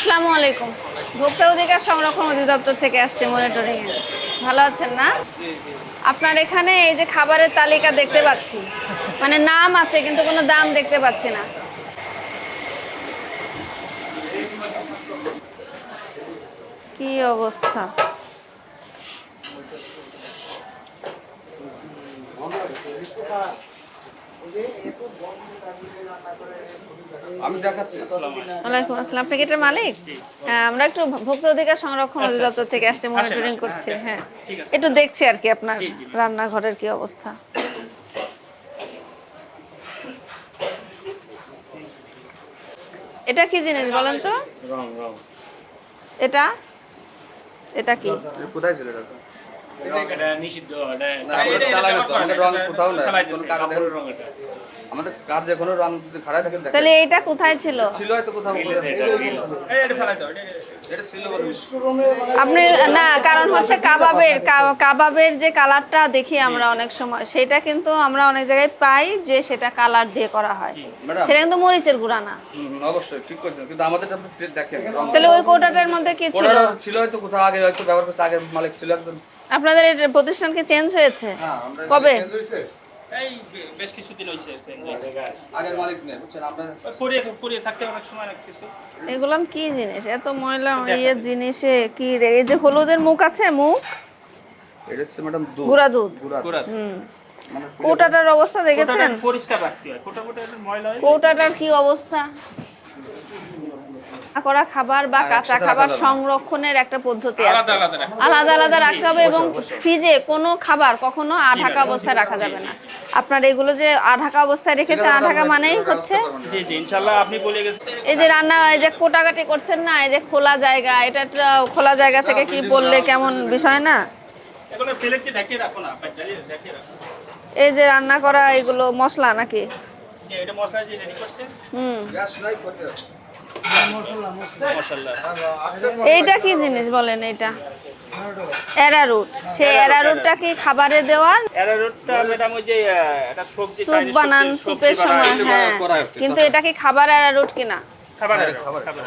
আসসালামু আলাইকুম। ভোক্তা অধিকার সংরক্ষণ অধিদপ্তর থেকে আসছে মনিটরিং এ। ভালো আছেন না? আপনার এখানে এই যে খাবারের তালিকা দেখতে পাচ্ছি। মানে নাম আছে, কিন্তু কোনো দাম দেখতে পাচ্ছি না। কি অবস্থা? আমি দেখাচ্ছি। ওয়ালাইকুম আসসালাম। আপনি কি এটার মালিক? হ্যাঁ আমরা একটু ভোক্তা অধিকার সংরক্ষণ অধিদপ্তর থেকে আসছে মনিটরিং করছি। হ্যাঁ একটু দেখছি আর কি আপনার রান্নাঘরের কি অবস্থা। এটা কি জিনিস বলেন তো? এটা? এটা কি? কোথায় ছিল এটা এটা? নিষিদ্ধ এটা না, না রং কোথাও চালাইতেছি, কোনো কারণে- রং এটা। আমাদের কাজ এখনও রং যদি খারাপ থাকে তাহলে এটা কোথায় ছিল? ছিল হয়তো কোথাও। এটা, এটা, এই, এটা ফেলাই দাও, এটা- এটা- এটা। ছিল বলে। আপনি না কারণ হচ্ছে কাবাবের কাবাবের যে কালারটা দেখি আমরা অনেক সময় সেটা কিন্তু আমরা অনেক জায়গায় পাই যে সেটা কালার দিয়ে করা হয়। সেটা কিন্তু মরিচের গুঁড়া না। অবশ্যই ঠিক করছেন। কিন্তু আমাদের দেখেন তাহলে ওই কোটাটার মধ্যে কি ছিল? ছিল হয়তো কোথাও আগে হয়তো ব্যবহার করছে আগের মালিক ছিল একজন। আপনাদের প্রতিষ্ঠান কি চেঞ্জ হয়েছে? হ্যাঁ কবে? এই বেশ কিছুদিন হয়েছে change আগের মালিক নেই বুঝছেন পরিয়ে পরিয়ে থাকতে অনেক সময় অনেক কিছু। এগুলাম কি জিনিস? এত ময়লা ইয়ে জিনিসে কি রে? এই যে হলুদের মুখ আছে মুখ? এটা হচ্ছে ম্যাডাম দুধ। গুঁড়া দুধ। গুড়া হুম। মানে কোটাটার অবস্থা দেখেছেন? পরিষ্কার রাখতে হয়। কোটা কোটা ময়লা হয় কৌটাটার কি অবস্থা? করা খাবার বা কাঁচা খাবার। সংরক্ষণের একটা পদ্ধতি আছে। আলাদা আলাদা রাখতে হবে এবং ফ্রিজে কোনো খাবার কখনো আঢাকা অবস্থায় রাখা যাবে না। আপনার এগুলো যে আঢাকা অবস্থায় রেখেছেন আঢাকা মানেই হচ্ছে জি জি ইনশাল্লাহ আপনি বলে গেছেন। এই যে রান্না এই যে কোটাকাটি করছেন না এই যে খোলা জায়গা এটা খোলা জায়গা থেকে কি বললে কেমন বিষয় না? এই যে রান্না করা এগুলো মশলা নাকি? হুম। এইটা কি জিনিস বলেন এটা অ্যারারুট সেই অ্যারারুটটা কি খাবারে দেওয়া? অ্যারারুটটা ম্যাডাম ওই যে একটা সবজি স্যুপ বানান স্যুপের সময় হ্যাঁ। কিন্তু এটা কি খাবার অ্যারারুট কিনা? খাবার খাবার। খাবার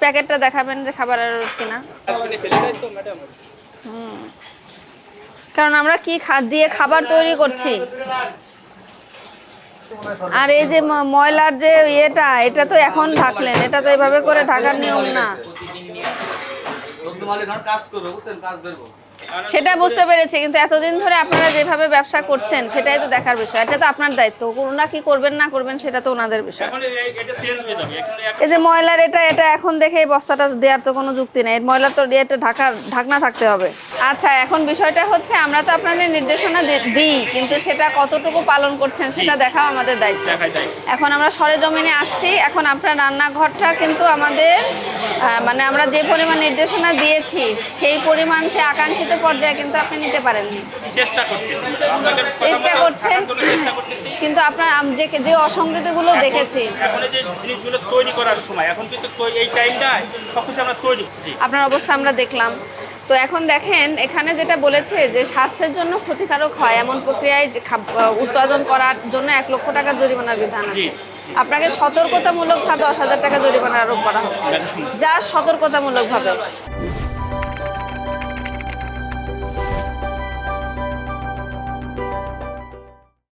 প্যাকেটটা দেখাবেন যে খাবার অ্যারারুট কিনা। আজকে ফেলে দেয় তো ম্যাডাম। কারণ আমরা কি খা- দিয়ে খাবার তৈরি করছি? আর এই যে ময়লার যে ইয়েটা, এটা তো এখন থাকলেন, এটা তো এভাবে করে থাকার নিয়ম না। কাজ করবে, বুঝছেন? কাজ সেটা বুঝতে পেরেছি কিন্তু এতদিন ধরে আপনারা যেভাবে ব্যবসা করছেন সেটাই তো দেখার বিষয়। এটা তো আপনার দায়িত্ব। ওনারা কি করবেন না করবেন সেটা তো ওনাদের বিষয়। এই- যে ময়লার এটা এটা এখন দেখে এই বস্তাটা দেওয়ার তো কোনো যুক্তি নেই। ময়লার তো এটা ঢাকা ঢাকনা থাকতে হবে। আচ্ছা এখন বিষয়টা হচ্ছে আমরা তো আপনাদের নির্দেশনা দিই কিন্তু সেটা কতটুকু পালন করছেন সেটা দেখাও আমাদের দায়িত্ব। এখন আমরা সরেজমিনে আসছি। এখন আপনার রান্নাঘরটা কিন্তু আমাদের মানে আমরা যে পরিমাণ নির্দেশনা দিয়েছি সেই পরিমাণ সে আকাঙ্ক্ষিত পর্যায়ে কিন্তু আপনি নিতে পারেননি। চেষ্টা করছেন কিন্তু আপনার যে যে অসঙ্গতিগুলো দেখেছি। এখন এই যে জিনিসগুলো তৈরি করার সময় এখন কিন্তু এই টাইমটা সবকিছু আমরা তৈরি আপনার অবস্থা আমরা দেখলাম। তো এখন দেখেন এখানে যেটা বলেছে যে স্বাস্থ্যের জন্য ক্ষতিকারক হয় এমন প্রক্রিয়ায় যে উৎপাদন করার জন্য এক লক্ষ টাকা জরিমানার বিধান আছে। আপনাকে সতর্কতামূলকভাবে দশ হাজার টাকা জরিমানা আরোপ করা হচ্ছে। যা সতর্কতামূলকভাবে।